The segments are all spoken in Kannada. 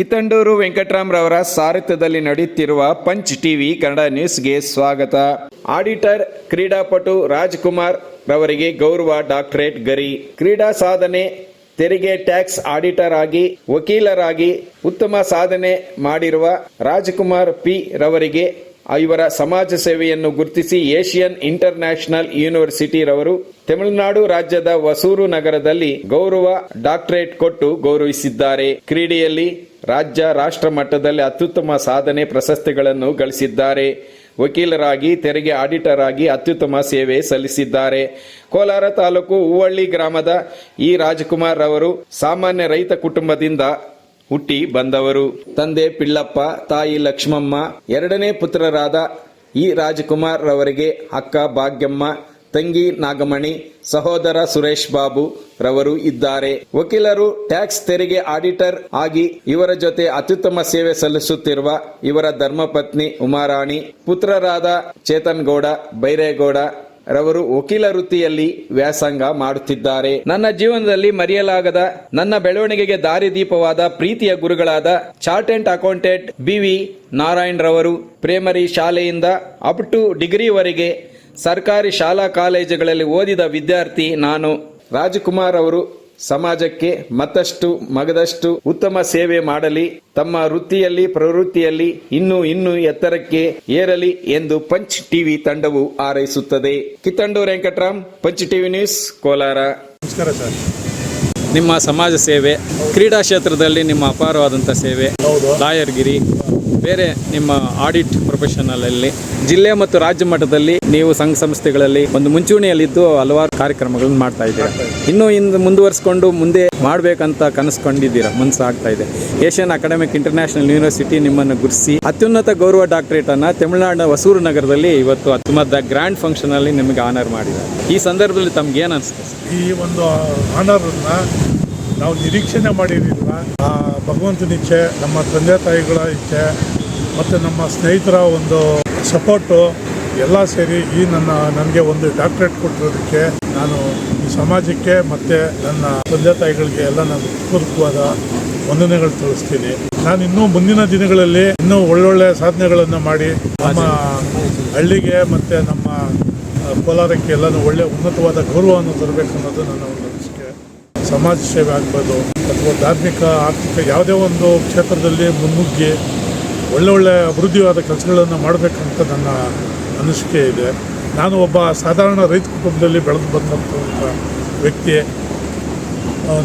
ಕಿತ್ತಂಡೂರು ವೆಂಕಟರಾಮ್ರವರ ಸಾರಥ್ಯದಲ್ಲಿ ನಡೆಯುತ್ತಿರುವ ಪಂಚ್ ಟಿವಿ ಕನ್ನಡ ನ್ಯೂಸ್ಗೆ ಸ್ವಾಗತ. ಆಡಿಟರ್, ಕ್ರೀಡಾಪಟು ರಾಜ್ಕುಮಾರ್ ರವರಿಗೆ ಗೌರವ ಡಾಕ್ಟರೇಟ್ ಗರಿ. ಕ್ರೀಡಾ ಸಾಧನೆ, ತೆರಿಗೆ ಟ್ಯಾಕ್ಸ್ ಆಡಿಟರ್ ಆಗಿ, ವಕೀಲರಾಗಿ ಉತ್ತಮ ಸಾಧನೆ ಮಾಡಿರುವ ರಾಜ್ಕುಮಾರ್ ಪಿ ರವರಿಗೆ ಇವರ ಸಮಾಜ ಸೇವೆಯನ್ನು ಗುರುತಿಸಿ ಏಷಿಯನ್ ಇಂಟರ್ನ್ಯಾಷನಲ್ ಯೂನಿವರ್ಸಿಟಿ ರವರು ತಮಿಳುನಾಡು ರಾಜ್ಯದ ವಸೂರು ನಗರದಲ್ಲಿ ಗೌರವ ಡಾಕ್ಟರೇಟ್ ಕೊಟ್ಟು ಗೌರವಿಸಿದ್ದಾರೆ. ಕ್ರೀಡೆಯಲ್ಲಿ ರಾಜ್ಯ ರಾಷ್ಟ್ರ ಮಟ್ಟದಲ್ಲಿ ಅತ್ಯುತ್ತಮ ಸಾಧನೆ ಪ್ರಶಸ್ತಿಗಳನ್ನು ಗಳಿಸಿದ್ದಾರೆ. ವಕೀಲರಾಗಿ, ತೆರಿಗೆ ಆಡಿಟರ್ ಆಗಿ ಅತ್ಯುತ್ತಮ ಸೇವೆ ಸಲ್ಲಿಸಿದ್ದಾರೆ. ಕೋಲಾರ ತಾಲೂಕು ಹೂವಳ್ಳಿ ಗ್ರಾಮದ ಈ ರಾಜಕುಮಾರ್ ಅವರು ಸಾಮಾನ್ಯ ರೈತ ಕುಟುಂಬದಿಂದ ಹುಟ್ಟಿ ಬಂದವರು. ತಂದೆ ಪಿಳ್ಳಪ್ಪ, ತಾಯಿ ಲಕ್ಷ್ಮಮ್ಮ, ಎರಡನೇ ಪುತ್ರರಾದ ಈ ರಾಜಕುಮಾರ್ ಅವರಿಗೆ ಅಕ್ಕ ಭಾಗ್ಯಮ್ಮ ತಂಗಿ ನಾಗಮಣಿ, ಸಹೋದರ ಸುರೇಶ್ ಬಾಬು ರವರು ಇದ್ದಾರೆ. ವಕೀಲರು, ಟ್ಯಾಕ್ಸ್ ತೆರಿಗೆ ಆಡಿಟರ್ ಆಗಿ ಇವರ ಜೊತೆ ಅತ್ಯುತ್ತಮ ಸೇವೆ ಸಲ್ಲಿಸುತ್ತಿರುವ ಇವರ ಧರ್ಮಪತ್ನಿ ಉಮಾರಾಣಿ, ಪುತ್ರರಾದ ಚೇತನ್ ಗೌಡ ಬೈರೇಗೌಡ ರವರು ವಕೀಲ ವೃತ್ತಿಯಲ್ಲಿ ವ್ಯಾಸಂಗ ಮಾಡುತ್ತಿದ್ದಾರೆ. ನನ್ನ ಜೀವನದಲ್ಲಿ ಮರೆಯಲಾಗದ ನನ್ನ ಬೆಳವಣಿಗೆಗೆ ದಾರಿದೀಪವಾದ ಪ್ರೀತಿಯ ಗುರುಗಳಾದ chartered accountant B V Narayan ರವರು ಪ್ರೈಮರಿ ಶಾಲೆಯಿಂದ ಅಪ್ ಟು ಡಿಗ್ರಿವರೆಗೆ ಸರ್ಕಾರಿ ಶಾಲಾ ಕಾಲೇಜುಗಳಲ್ಲಿ ಓದಿದ ವಿದ್ಯಾರ್ಥಿ ನಾನು. ರಾಜಕುಮಾರ್ ಅವರು ಸಮಾಜಕ್ಕೆ ಮತ್ತಷ್ಟು ಮಗದಷ್ಟು ಉತ್ತಮ ಸೇವೆ ಮಾಡಲಿ ತಮ್ಮ ವೃತ್ತಿಯಲ್ಲಿ ಪ್ರವೃತ್ತಿಯಲ್ಲಿ ಇನ್ನೂ ಇನ್ನೂ ಎತ್ತರಕ್ಕೆ ಏರಲಿ ಎಂದು ಪಂಚ್ ಟಿವಿ ತಂಡವು ಹಾರೈಸುತ್ತದೆ. Kittandur Venkataram Punch TV news Kolar. ನಮಸ್ಕಾರ ಸರ್. ನಿಮ್ಮ ಸಮಾಜ ಸೇವೆ ಕ್ರೀಡಾ ಕ್ಷೇತ್ರದಲ್ಲಿ ನಿಮ್ಮ ಅಪಾರವಾದಂಥ ಸೇವೆ ಹೌದು. ಲಾಯರ್ಗಿರಿ ಬೇರೆ ನಿಮ್ಮ ಆಡಿಟ್ ಪ್ರೊಫೆಷನಲಲ್ಲಿ ಜಿಲ್ಲೆ ಮತ್ತು ರಾಜ್ಯ ಮಟ್ಟದಲ್ಲಿ ನೀವು ಸಂಘ ಸಂಸ್ಥೆಗಳಲ್ಲಿ ಒಂದು ಮುಂಚೂಣಿಯಲ್ಲಿದ್ದು ಹಲವಾರು ಕಾರ್ಯಕ್ರಮಗಳನ್ನು ಮಾಡ್ತಾ ಇದ್ದೀರಾ? ಇನ್ನೂ ಇಂದು ಮುಂದುವರಿಸಿಕೊಂಡು ಮುಂದೆ ಮಾಡಬೇಕಂತ ಕನಸ್ಕೊಂಡಿದ್ದೀರಾ? ಮನಸ್ಸು ಆಗ್ತಾ ಇದೆ. ಏಷ್ಯನ್ ಅಕಾಡೆಮಿಕ್ ಇಂಟರ್ನ್ಯಾಷನಲ್ ಯೂನಿವರ್ಸಿಟಿ ನಿಮ್ಮನ್ನು ಗುರುಸಿ ಅತ್ಯುನ್ನತ ಗೌರವ ಡಾಕ್ಟರೇಟ್ ಅನ್ನ ತಮಿಳುನಾಡಿನ ಹೊಸೂರು ನಗರದಲ್ಲಿ ಇವತ್ತು ಅತ್ಯುಮದ ಗ್ರ್ಯಾಂಡ್ ಫಂಕ್ಷನ್ ಅಲ್ಲಿ ನಿಮಗೆ ಆನರ್ ಮಾಡಿದ್ದಾರೆ. ಈ ಸಂದರ್ಭದಲ್ಲಿ ತಮ್ಗೆ ಏನು ಅನಿಸುತ್ತೆ? ಈ ಒಂದು ಆನರನ್ನು ನಾವು ನಿರೀಕ್ಷಣೆ ಮಾಡಿರಲಿಲ್ಲ ಆ ಭಗವಂತನ ಇಚ್ಛೆ, ನಮ್ಮ ತಂದೆ ತಾಯಿಗಳ ಇಚ್ಛೆ, ಮತ್ತು ನಮ್ಮ ಸ್ನೇಹಿತರ ಒಂದು ಸಪೋರ್ಟು, ಎಲ್ಲ ಸೇರಿ ಈ ನನ್ನ, ನನಗೆ ಒಂದು ಡಾಕ್ಟ್ರೇಟ್ ಕೊಟ್ಟಿರೋದಕ್ಕೆ ನಾನು ಈ ಸಮಾಜಕ್ಕೆ ಮತ್ತು ನನ್ನ ತಂದೆ ತಾಯಿಗಳಿಗೆ ಎಲ್ಲ ನಾನು ಪೂರ್ವಕವಾದ ವಂದನೆಗಳು ತಿಳಿಸ್ತೀನಿ. ನಾನು ಇನ್ನೂ ಮುಂದಿನ ದಿನಗಳಲ್ಲಿ ಇನ್ನೂ ಒಳ್ಳೊಳ್ಳೆ ಸಾಧನೆಗಳನ್ನು ಮಾಡಿ ನಮ್ಮ ಹಳ್ಳಿಗೆ ಮತ್ತು ನಮ್ಮ ಕೋಲಾರಕ್ಕೆ ಎಲ್ಲನೂ ಒಳ್ಳೆಯ ಉನ್ನತವಾದ ಗೌರವವನ್ನು ತರಬೇಕು ಅನ್ನೋದು ನನ್ನ ಒಂದು ಸಮಾಜ ಸೇವೆ ಆಗ್ಬೋದು ಅಥವಾ ಧಾರ್ಮಿಕ, ಆರ್ಥಿಕ ಯಾವುದೇ ಒಂದು ಕ್ಷೇತ್ರದಲ್ಲಿ ಮುನ್ನುಗ್ಗಿ ಒಳ್ಳೊಳ್ಳೆ ಅಭಿವೃದ್ಧಿಯಾದ ಕೆಲಸಗಳನ್ನು ಮಾಡಬೇಕಂತ ನನ್ನ ಅನಿಸಿಕೆ ಇದೆ. ನಾನು ಒಬ್ಬ ಸಾಧಾರಣ ರೈತ ಕುಟುಂಬದಲ್ಲಿ ಬೆಳೆದು ಬಂದಂಥ ವ್ಯಕ್ತಿ.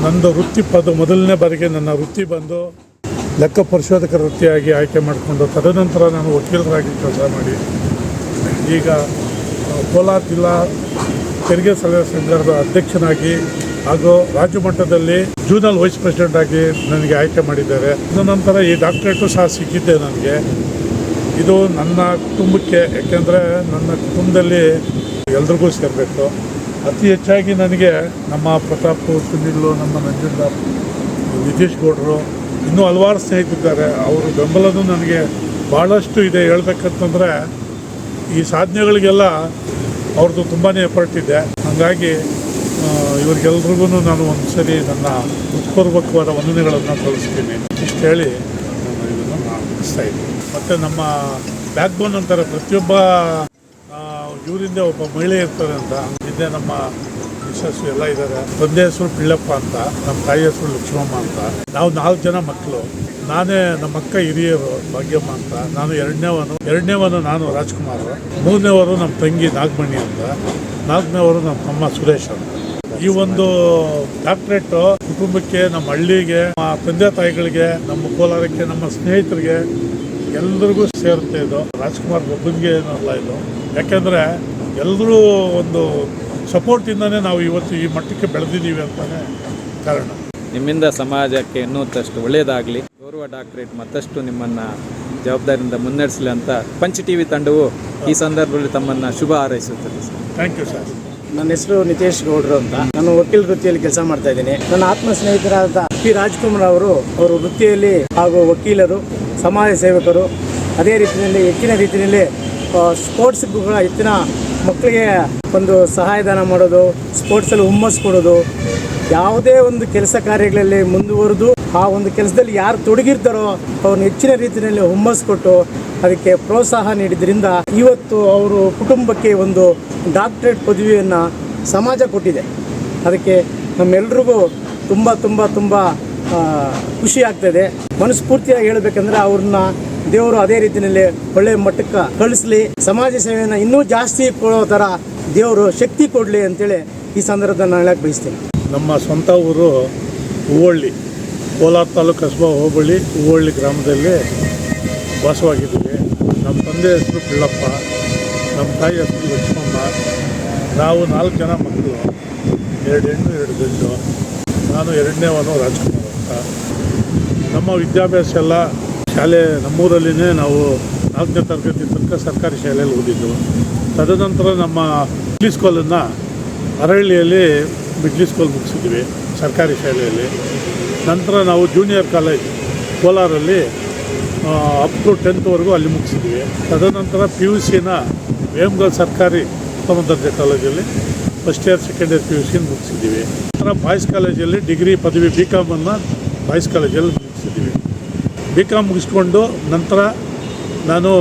ನಂದು ವೃತ್ತಿ ಪದ ಮೊದಲನೇ ಬಾರಿಗೆ ನನ್ನ ವೃತ್ತಿ ಬಂದು ಲೆಕ್ಕ ಪರಿಶೋಧಕ ವೃತ್ತಿಯಾಗಿ ಆಯ್ಕೆ ಮಾಡಿಕೊಂಡು ತದನಂತರ ನಾನು ವಕೀಲರಾಗಿ ಕೆಲಸ ಮಾಡಿ. ಈಗ ಕೋಲಾರ ಜಿಲ್ಲಾ ತೆರಿಗೆ ಸಲಹೆ ಸಂಘದ ಅಧ್ಯಕ್ಷನಾಗಿ ಹಾಗೂ ರಾಜ್ಯ ಮಟ್ಟದಲ್ಲಿ ಜೂನಲ್ ವೈಸ್ ಪ್ರೆಸಿಡೆಂಟ್ ಆಗಿ ನನಗೆ ಆಯ್ಕೆ ಮಾಡಿದ್ದಾರೆ. ನಂತರ ಈ ಡಾಕ್ಟ್ರೇಟು ಸಹ ಸಿಕ್ಕಿದ್ದೆ ನನಗೆ. ಇದು ನನ್ನ ಕುಟುಂಬಕ್ಕೆ, ಯಾಕೆಂದರೆ ನನ್ನ ಕುಟುಂಬದಲ್ಲಿ ಎಲ್ರಿಗೂ ಸೇರಬೇಕು. ಅತಿ ಹೆಚ್ಚಾಗಿ ನನಗೆ ನಮ್ಮ ಪ್ರತಾಪ್ ಸುನಿಲ್, ನಮ್ಮ ನಂಜುಂಡ, ನಿತೀಶ್ ಗೌಡರು, ಇನ್ನೂ ಹಲವಾರು ಸ್ನೇಹಿತರಿದ್ದಾರೆ. ಅವರು ಬೆಂಬಲನೂ ನನಗೆ ಭಾಳಷ್ಟು ಇದೆ. ಹೇಳ್ಬೇಕಂತಂದರೆ ಈ ಸಾಧನೆಗಳಿಗೆಲ್ಲ ಅವ್ರದ್ದು ತುಂಬಾ ಎಫರ್ಟ್ ಇದೆ. ಹಾಗಾಗಿ ಇವ್ರಿಗೆಲ್ರಿಗೂ ನಾನು ಒಂದು ಸರಿ ನನ್ನ ಹೃತ್ಪೂರ್ವಕವಾದ ವಂದನೆಗಳನ್ನು ತೋರಿಸ್ತೀನಿ ಇಷ್ಟು ಹೇಳಿ ನಾನು ಮುಗಿಸ್ತಾ ಇದ್ದೀನಿ. ಮತ್ತು ನಮ್ಮ ಬ್ಯಾಕ್ ಬೋನ್ ಅಂತಾರೆ ಪ್ರತಿಯೊಬ್ಬ ಇವರಿಂದ ಒಬ್ಬ ಮಹಿಳೆ ಇರ್ತಾರೆ ಅಂತ. ಹಿಂದೆ ನಮ್ಮ ಯಶಸ್ಸು ಎಲ್ಲ ಇದ್ದಾರೆ. ತಂದೆ ಹೆಸರು ಪಿಳ್ಳಪ್ಪ ಅಂತ, ನಮ್ಮ ತಾಯಿ ಹೆಸರು ಲಕ್ಷ್ಮಮ್ಮ ಅಂತ. ನಾವು ನಾಲ್ಕು ಜನ ಮಕ್ಕಳು ನಾನೇ ನಮ್ಮ ಅಕ್ಕ ಹಿರಿಯರು, ಭಾಗ್ಯಮ್ಮ ಅಂತ. ನಾನು ಎರಡನೇವನು ಎರಡನೇವನು ನಾನು ರಾಜ್ಕುಮಾರ್. ಮೂರನೇವರು ನಮ್ಮ ತಂಗಿ ನಾಗಮಣಿ ಅಂತ. ನಾಲ್ಕನೇವರು ನಮ್ಮ ತಮ್ಮ ಸುರೇಶ್ ಅಂತ. ಈ ಒಂದು ಡಾಕ್ಟ್ರೇಟು ಕುಟುಂಬಕ್ಕೆ ನಮ್ಮ ಹಳ್ಳಿಗೆ ನಮ್ಮ ತಂದೆ ತಾಯಿಗಳಿಗೆ ನಮ್ಮ ಕೋಲಾರಕ್ಕೆ ನಮ್ಮ ಸ್ನೇಹಿತರಿಗೆ ಎಲ್ರಿಗೂ ಸೇರುತ್ತೆ ಇದು. ರಾಜ್ಕುಮಾರ್ ಒಬ್ಬನಿಗೆ ಏನಲ್ಲ ಇದು. ಯಾಕೆಂದರೆ ಎಲ್ಲರೂ ಒಂದು ಸಪೋರ್ಟಿಂದನೇ ನಾವು ಇವತ್ತು ಈ ಮಟ್ಟಕ್ಕೆ ಬೆಳೆದಿದ್ದೀವಿ ಅಂತಲೇ ಕಾರಣ. ನಿಮ್ಮಿಂದ ಸಮಾಜಕ್ಕೆ ಇನ್ನೂತ್ತಷ್ಟು ಒಳ್ಳೆಯದಾಗಲಿ ಗೌರವ ಡಾಕ್ಟರೇಟ್ ಮತ್ತಷ್ಟು ನಿಮ್ಮನ್ನ ಜವಾಬ್ದಾರಿಯಿಂದ ಮುನ್ನಡೆಸಲಿ ಅಂತ ಪಂಚ್ ಟಿ ವಿ ತಂಡವು ಈ ಸಂದರ್ಭದಲ್ಲಿ ತಮ್ಮನ್ನು ಶುಭ ಹಾರೈಸುತ್ತದೆ ಸರ್. ಥ್ಯಾಂಕ್ ಯು ಸರ್ ನನ್ನ ಹೆಸರು ನಿತೇಶ್ ಗೌಡ್ರು ಅಂತ. ನಾನು ವಕೀಲ್ ವೃತ್ತಿಯಲ್ಲಿ ಕೆಲಸ ಮಾಡ್ತಾ ಇದ್ದೀನಿ. ನನ್ನ ಆತ್ಮ ಸ್ನೇಹಿತರಾದ ಪಿ ರಾಜ್ಕುಮಾರ್ ಅವರು ಅವರು ವೃತ್ತಿಯಲ್ಲಿ ಹಾಗೂ ವಕೀಲರು, ಸಮಾಜ ಸೇವಕರು, ಅದೇ ರೀತಿಯಲ್ಲಿ ಹೆಚ್ಚಿನ ರೀತಿಯಲ್ಲಿ ಸ್ಪೋರ್ಟ್ಸ್ ಕೂಡ ಹೆಚ್ಚಿನ ಮಕ್ಕಳಿಗೆ ಒಂದು ಸಹಾಯಧನ ಮಾಡೋದು ಸ್ಪೋರ್ಟ್ಸಲ್ಲಿ ಹುಮ್ಮಸ್ ಕೊಡೋದು, ಯಾವುದೇ ಒಂದು ಕೆಲಸ ಕಾರ್ಯಗಳಲ್ಲಿ ಮುಂದುವರೆದು ಆ ಒಂದು ಕೆಲಸದಲ್ಲಿ ಯಾರು ತೊಡಗಿರ್ತಾರೋ ಅವ್ರನ್ನ ಹೆಚ್ಚಿನ ರೀತಿಯಲ್ಲಿ ಹುಮ್ಮಸ್ ಕೊಟ್ಟು ಅದಕ್ಕೆ ಪ್ರೋತ್ಸಾಹ ನೀಡಿದ್ರಿಂದ ಇವತ್ತು ಅವರು ಕುಟುಂಬಕ್ಕೆ ಒಂದು ಡಾಕ್ಟ್ರೇಟ್ ಪದವಿಯನ್ನು ಸಮಾಜ ಕೊಟ್ಟಿದೆ. ಅದಕ್ಕೆ ನಮ್ಮೆಲ್ರಿಗೂ ತುಂಬ ತುಂಬ ತುಂಬ ಖುಷಿ ಆಗ್ತದೆ ಮನಸ್ಫೂರ್ತಿಯಾಗಿ ಹೇಳಬೇಕಂದ್ರೆ ಅವ್ರನ್ನ ದೇವರು ಅದೇ ರೀತಿಯಲ್ಲಿ ಒಳ್ಳೆ ಮಟ್ಟಕ್ಕೆ ಕಳಿಸ್ಲಿ. ಸಮಾಜ ಸೇವೆಯನ್ನು ಇನ್ನೂ ಜಾಸ್ತಿ ಕೊಡೋ ಥರ ದೇವರು ಶಕ್ತಿ ಕೊಡಲಿ ಅಂತೇಳಿ ಈ ಸಂದರ್ಭದಲ್ಲಿ ನಾನು ಹೇಳಕ್ಕೆ ಬಯಸ್ತೀನಿ. ನಮ್ಮ ಸ್ವಂತ ಊರು ಹೂವಳ್ಳಿ. ಕೋಲಾರ ತಾಲೂಕು ಕಸ್ಬಾ ಹೋಬಳಿ ಹೂವಳ್ಳಿ ಗ್ರಾಮದಲ್ಲಿ ವಾಸವಾಗಿದ್ದೀವಿ. ನಮ್ಮ ತಂದೆ ಹೆಸರು ಪಿಳ್ಳಪ್ಪ ನಮ್ಮ ತಾಯಿ ಹೆಸರು ಲಕ್ಷ್ಮಮ್ಮ. ನಾವು ನಾಲ್ಕು ಜನ ಮಕ್ಕಳು, ಎರಡು ಹೆಣ್ಣು, ಎರಡು ಗಂಡು. ನಾನು ಎರಡನೇವನು ರಾಜ್ಕುಮಾರ್ ಅಂತ. ನಮ್ಮ ವಿದ್ಯಾಭ್ಯಾಸ ಎಲ್ಲ ಶಾಲೆ, ನಮ್ಮೂರಲ್ಲಿನೇ ನಾವು ನಾಲ್ಕನೇ ತರಗತಿ ತನಕ ಸರ್ಕಾರಿ ಶಾಲೆಯಲ್ಲಿ ಓದಿದ್ದು ತದನಂತರ ನಮ್ಮ ಮಿಡ್ಲಿ ಸ್ಕೂಲನ್ನು ಅರಳ್ಳಿಯಲ್ಲಿ ಮಿಡ್ಲಿ ಸ್ಕೂಲ್ ಮುಗಿಸಿದ್ವಿ, ಸರ್ಕಾರಿ ಶಾಲೆಯಲ್ಲಿ. ನಂತರ ನಾವು ಜೂನಿಯರ್ ಕಾಲೇಜ್ ಕೋಲಾರಲ್ಲಿ ಅಪ್ ಟು ಟೆಂತ್ವರೆಗೂ ಅಲ್ಲಿ ಮುಗಿಸಿದ್ವಿ. ತದನಂತರ ಪಿ ಯು ಸಿನ ವೇಮಗಲ್ ಸರ್ಕಾರಿ ಉತ್ತಮ ದರ್ಜೆ ಕಾಲೇಜಲ್ಲಿ first year second year P U ಸಿನ ಮುಗಿಸಿದ್ದೀವಿ ನಂತರ ಬಾಯ್ಸ್ ಕಾಲೇಜಲ್ಲಿ ಡಿಗ್ರಿ ಪದವಿ ಬಿ ಕಾಮನ್ನು ಬಾಯ್ಸ್ ಕಾಲೇಜಲ್ಲಿ ಮುಗಿಸಿದ್ದೀವಿ ಬಿ ಕಾಮ್ ಮುಗಿಸ್ಕೊಂಡು ನಂತರ ನಾನು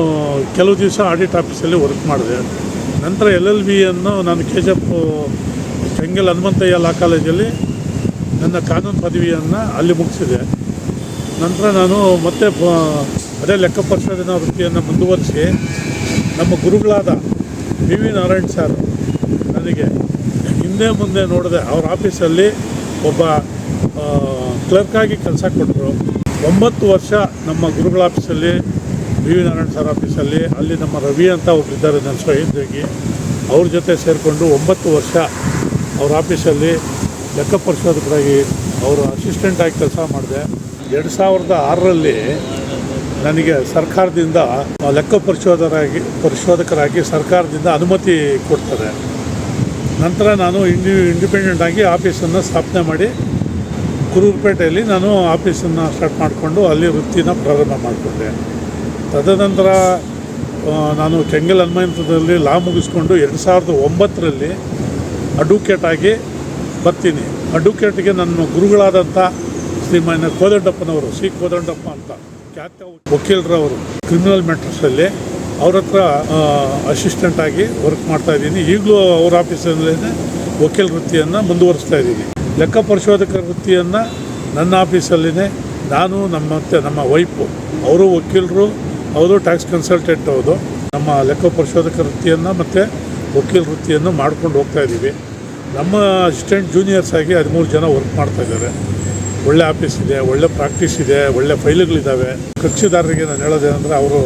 ಕೆಲವು ದಿವಸ ಆಡಿಟ್ ಆಫೀಸಲ್ಲಿ ವರ್ಕ್ ಮಾಡಿದೆ. ನಂತರ ಎಲ್ ಎಲ್ ಬಿಯನ್ನು ನಾನು K G F Kengal Hanumanthaiah law ಕಾಲೇಜಲ್ಲಿ ನನ್ನ ಕಾನೂನು ಪದವಿಯನ್ನು ಅಲ್ಲಿ ಮುಗಿಸಿದೆ. ನಂತರ ನಾನು ಮತ್ತೆ ಅದೇ ಲೆಕ್ಕ ಪರಿಶೋಧನಾ ವೃತ್ತಿಯನ್ನು ಮುಂದುವರಿಸಿ ನಮ್ಮ ಗುರುಗಳಾದ ವಿ ವಿ ನಾರಾಯಣ್ ಸರ್ ನನಗೆ ಹಿಂದೆ ಮುಂದೆ ನೋಡಿದೆ ಅವ್ರ ಆಫೀಸಲ್ಲಿ ಒಬ್ಬ ಕ್ಲರ್ಕಾಗಿ ಕೆಲಸ ಕೊಟ್ಟರು ಒಂಬತ್ತು ವರ್ಷ ನಮ್ಮ ಗುರುಗಳ ಆಫೀಸಲ್ಲಿ ಬಿ ವಿ ನಾರಾಯಣ್ ಸರ್ ಆಫೀಸಲ್ಲಿ ಅಲ್ಲಿ ನಮ್ಮ ರವಿ ಅಂತ ಒಬ್ಬರಿದ್ದಾರೆ ನನ್ನ ಸಹೋದ್ಯೋಗಿ ಅವ್ರ ಜೊತೆ ಸೇರಿಕೊಂಡು ಒಂಬತ್ತು ವರ್ಷ ಅವ್ರ ಆಫೀಸಲ್ಲಿ ಲೆಕ್ಕ ಪರಿಶೋಧಕರಾಗಿ ಅವರು ಅಸಿಸ್ಟೆಂಟಾಗಿ ಕೆಲಸ ಮಾಡಿದೆ. ಎರಡು ಸಾವಿರದ ಆರರಲ್ಲಿ ನನಗೆ ಸರ್ಕಾರದಿಂದ ಲೆಕ್ಕ ಪರಿಶೋಧಕರಾಗಿ ಪರಿಶೋಧಕರಾಗಿ ಸರ್ಕಾರದಿಂದ ಅನುಮತಿ ಕೊಡ್ತಾರೆ. ನಂತರ ನಾನು ಇಂಡಿ ಇಂಡಿಪೆಂಡೆಂಟ್ ಆಗಿ ಆಫೀಸನ್ನು ಸ್ಥಾಪನೆ ಮಾಡಿ ಕುರುಪೇಟೆಯಲ್ಲಿ ನಾನು ಆಫೀಸನ್ನು ಸ್ಟಾರ್ಟ್ ಮಾಡಿಕೊಂಡು ಅಲ್ಲಿ ವೃತ್ತಿನ ಪ್ರಾರಂಭ ಮಾಡಿಕೊಂಡೆ. ತದನಂತರ ನಾನು ಕೆಂಗಲ್ ಹನುಮಂತದಲ್ಲಿ ಲಾ ಮುಗಿಸ್ಕೊಂಡು ಎರಡು ಸಾವಿರದ ಒಂಬತ್ತರಲ್ಲಿ ಅಡ್ವೊಕೇಟ್ ಆಗಿ ಬರ್ತೀನಿ. ಅಡ್ವೊಕೇಟ್ಗೆ ನನ್ನ ಗುರುಗಳಾದಂಥ ಶ್ರೀಮಾನ್ಯ ಕೋದಂಡಪ್ಪನವರು ಸಿ ಕೋದಂಡಪ್ಪ ಅಂತ ಖ್ಯಾತ ವಕೀಲರವರು ಕ್ರಿಮಿನಲ್ ಮ್ಯಾಟರ್ಸಲ್ಲಿ ಅವ್ರ ಹತ್ರ ಅಸಿಸ್ಟೆಂಟ್ ಆಗಿ ವರ್ಕ್ ಮಾಡ್ತಾ ಇದ್ದೀನಿ. ಈಗಲೂ ಅವ್ರ ಆಫೀಸಲ್ಲೇ ವಕೀಲ ವೃತ್ತಿಯನ್ನು ಮುಂದುವರಿಸ್ತಾ ಇದ್ದೀನಿ. ಲೆಕ್ಕ ಪರಿಶೋಧಕ ವೃತ್ತಿಯನ್ನು ನನ್ನ ಆಫೀಸಲ್ಲೇ ನಾನು ನಮ್ಮ ಮತ್ತು ನಮ್ಮ ವೈಫು ಅವರು ವಕೀಲರು, ಅವರು ಟ್ಯಾಕ್ಸ್ ಕನ್ಸಲ್ಟೆಂಟ್ ಅವರು. ನಮ್ಮ ಲೆಕ್ಕ ಪರಿಶೋಧಕ ವೃತ್ತಿಯನ್ನು ಮತ್ತು ವಕೀಲ ವೃತ್ತಿಯನ್ನು ಮಾಡ್ಕೊಂಡು ಹೋಗ್ತಾ ಇದ್ದೀವಿ. ನಮ್ಮ ಅಸಿಸ್ಟೆಂಟ್ ಜೂನಿಯರ್ಸ್ ಆಗಿ ಹದಿಮೂರು ಜನ ವರ್ಕ್ ಮಾಡ್ತಾ ಇದ್ದಾರೆ. ಒಳ್ಳೆ ಆಫೀಸ್ ಇದೆ, ಒಳ್ಳೆ ಪ್ರಾಕ್ಟೀಸ್ ಇದೆ, ಒಳ್ಳೆ ಫೈಲುಗಳಿದ್ದಾವೆ ಕಕ್ಷಿದಾರರಿಗೆ ನಾನು ಹೇಳೋದೇನೆಂದರೆ ಅವರು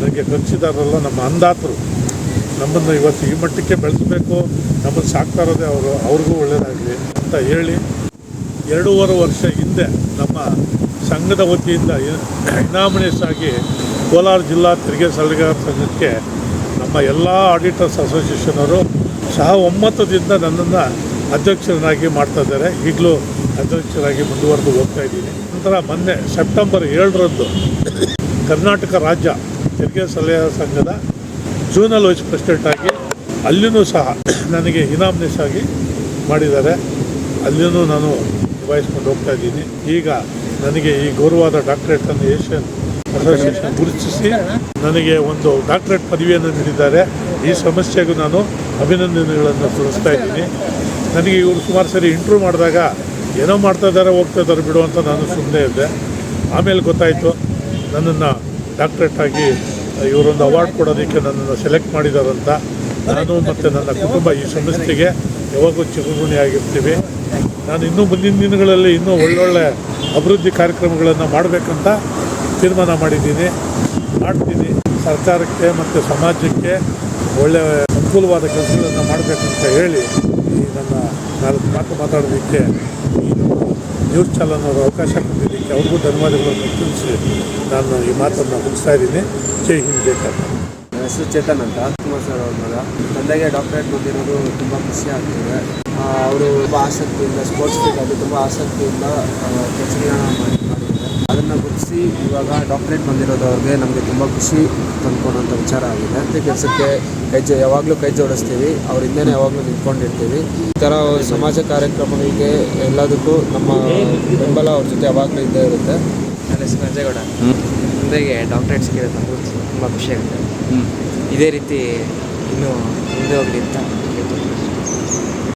ನನಗೆ ಕಕ್ಷಿದಾರರೆಲ್ಲ ನಮ್ಮ ಅಂದಾತರು. ನಮ್ಮನ್ನು ಇವತ್ತು ಈ ಮಟ್ಟಕ್ಕೆ ಬೆಳೆಸಬೇಕು, ನಮ್ಮನ್ನು ಸಾಕ್ತಾ ಇರೋದೇ ಅವರು. ಅವ್ರಿಗೂ ಒಳ್ಳೆಯದಾಗಲಿ ಅಂತ ಹೇಳಿ ಎರಡೂವರೆ ವರ್ಷ ಹಿಂದೆ ನಮ್ಮ ಸಂಘದ ವತಿಯಿಂದ ಇನಾಮಿನೇಸ್ ಆಗಿ ಕೋಲಾರ ಜಿಲ್ಲಾ ತೆರಿಗೆ ಸಲಹೆಗಾರ ಸಂಘಕ್ಕೆ ನಮ್ಮ ಎಲ್ಲ ಆಡಿಟರ್ಸ್ ಅಸೋಸಿಯೇಷನವರು ಸಹ ಒಮ್ಮತದಿಂದ ನನ್ನನ್ನು ಅಧ್ಯಕ್ಷರನ್ನಾಗಿ ಮಾಡ್ತಾ ಇದ್ದಾರೆ. ಈಗಲೂ ಅಧ್ಯಕ್ಷರಾಗಿ ಮುಂದುವರೆದು ಹೋಗ್ತಾ ಇದ್ದೀನಿ. ನಂತರ ಮೊನ್ನೆ ಸೆಪ್ಟೆಂಬರ್ ಏಳರಂದು ಕರ್ನಾಟಕ ರಾಜ್ಯ ತೆರಿಗೆ ಸಲಹಾ ಸಂಘದ ಜೂನಲ್ ವೈಸ್ ಪ್ರೆಸಿಡೆಂಟ್ ಆಗಿ ಅಲ್ಲಿಯೂ ಸಹ ನನಗೆ ಇನಾಮಿನೇಸ್ ಆಗಿ ಮಾಡಿದ್ದಾರೆ. ಅಲ್ಲಿಯೂ ನಾನು ನಿಭಾಯಿಸ್ಕೊಂಡು ಹೋಗ್ತಾ ಇದ್ದೀನಿ. ಈಗ ನನಗೆ ಈ ಗೌರವಾದ ಡಾಕ್ಟರೇಟನ್ನು ಏಷ್ಯನ್ ಗುರುತಿಸಿ ನನಗೆ ಒಂದು ಡಾಕ್ಟರೇಟ್ ಪದವಿಯನ್ನು ನೀಡಿದ್ದಾರೆ. ಈ ಸಮಸ್ಯೆಗೂ ನಾನು ಅಭಿನಂದನೆಗಳನ್ನು ತೋರಿಸ್ತಾ ಇದ್ದೀನಿ. ನನಗೆ ಇವರು ಸುಮಾರು ಸರಿ ಇಂಟ್ರ್ಯೂ ಮಾಡಿದಾಗ ಏನೋ ಮಾಡ್ತಾ ಇದ್ದಾರೆ, ಹೋಗ್ತಾ ಇದ್ದಾರೆ ಬಿಡು ಅಂತ ನಾನು ಸುಮ್ಮನೆ ಇದ್ದೆ. ಆಮೇಲೆ ಗೊತ್ತಾಯಿತು, ನನ್ನನ್ನು ಡಾಕ್ಟ್ರೇಟ್ ಆಗಿ ಇವರೊಂದು ಅವಾರ್ಡ್ ಕೊಡೋದಕ್ಕೆ ನನ್ನನ್ನು ಸೆಲೆಕ್ಟ್ ಮಾಡಿದಾರಂತ ನಾನು ಮತ್ತು ನನ್ನ ಕುಟುಂಬ ಈ ಸಂಸ್ಥೆಗೆ ಯಾವಾಗಲೂ ಆಗಿರ್ತೀವಿ. ನಾನು ಇನ್ನೂ ಮುಂದಿನ ದಿನಗಳಲ್ಲಿ ಇನ್ನೂ ಒಳ್ಳೊಳ್ಳೆ ಅಭಿವೃದ್ಧಿ ಕಾರ್ಯಕ್ರಮಗಳನ್ನು ಮಾಡಬೇಕಂತ ತೀರ್ಮಾನ ಮಾಡಿದ್ದೀನಿ. ಮಾಡ್ತೀನಿ. ಸರ್ಕಾರಕ್ಕೆ ಮತ್ತು ಸಮಾಜಕ್ಕೆ ಒಳ್ಳೆಯ ಅನುಕೂಲವಾದ ಕೆಲಸಗಳನ್ನು ಮಾಡಬೇಕಂತ ಹೇಳಿ ಈ ನನ್ನ ನಾಲ್ಕು ಮಾತು ಮಾತಾಡೋದಕ್ಕೆ ಈ ನ್ಯೂಸ್ ಚಾನಲ್ ಅವಕಾಶ ಕೊಟ್ಟಿದ್ದಕ್ಕೆ ಅವ್ರಿಗೂ ಧನ್ಯವಾದಗಳನ್ನು ತಿಳಿಸಿ ನಾನು ಈ ಮಾತನ್ನು ಮುಗಿಸ್ತಾ ಇದ್ದೀನಿ. ಜೈ ಹಿಂದ್, ಜೈ ಕರ್ನಾಟಕ. ನನ್ನ ಹೆಸರು ಚೇತನ್ ಅಂತ. ಕುಮಾರ್ ಸರ್ ಅವ್ರ ಮಗ. ತಂದೆಗೆ ಡಾಕ್ಟರೇಟ್ ಬಂದಿರೋದು ತುಂಬ ಖುಷಿ ಆಗ್ತಿದೆ. ಅವರು ತುಂಬ ಆಸಕ್ತಿಯಿಂದ ಸ್ಪೋರ್ಟ್ಸ್ ಫೀಲ್ಡಲ್ಲಿ ತುಂಬ ಆಸಕ್ತಿಯಿಂದ ಕೆಲಸಗಳನ್ನ ಮಾಡಿ ಅದನ್ನು ಗುರುತಿಸಿ ಇವಾಗ ಡಾಕ್ಟ್ರೇಟ್ ಬಂದಿರೋದು ಅವ್ರಿಗೆ ನಮಗೆ ತುಂಬ ಖುಷಿ ತಂದ್ಕೊಡೋಂಥ ವಿಚಾರ ಆಗಿದೆ. ಅಂತ ಕೆಲಸಕ್ಕೆ ಕೈ ಜೋ ಯಾವಾಗಲೂ ಕೈ ಜೋಡಿಸ್ತೀವಿ. ಅವ್ರ ಹಿಂದೆನೇ ಯಾವಾಗಲೂ ನಿಂತ್ಕೊಂಡಿರ್ತೀವಿ. ಈ ಥರ ಸಮಾಜ ಕಾರ್ಯಕ್ರಮಗಳಿಗೆ ಎಲ್ಲದಕ್ಕೂ ನಮ್ಮ ಬೆಂಬಲ ಅವ್ರ ಜೊತೆ ಯಾವಾಗಲೂ ಇದ್ದೇ ಇರುತ್ತೆ. ನನ್ನ ಹೆಸರು ನಂಜೇಗೌಡ ಮುಂದೆಗೆ ಡಾಕ್ಟ್ರೇಟ್ ಸಿಕ್ಕಿರೋದು. ನಮಗೂ ತುಂಬ ಖುಷಿಯಾಗುತ್ತೆ ಇದೇ ರೀತಿ ಇನ್ನೂ ಮುಂದೆ ಹೋಗಲಿ ಅಂತ.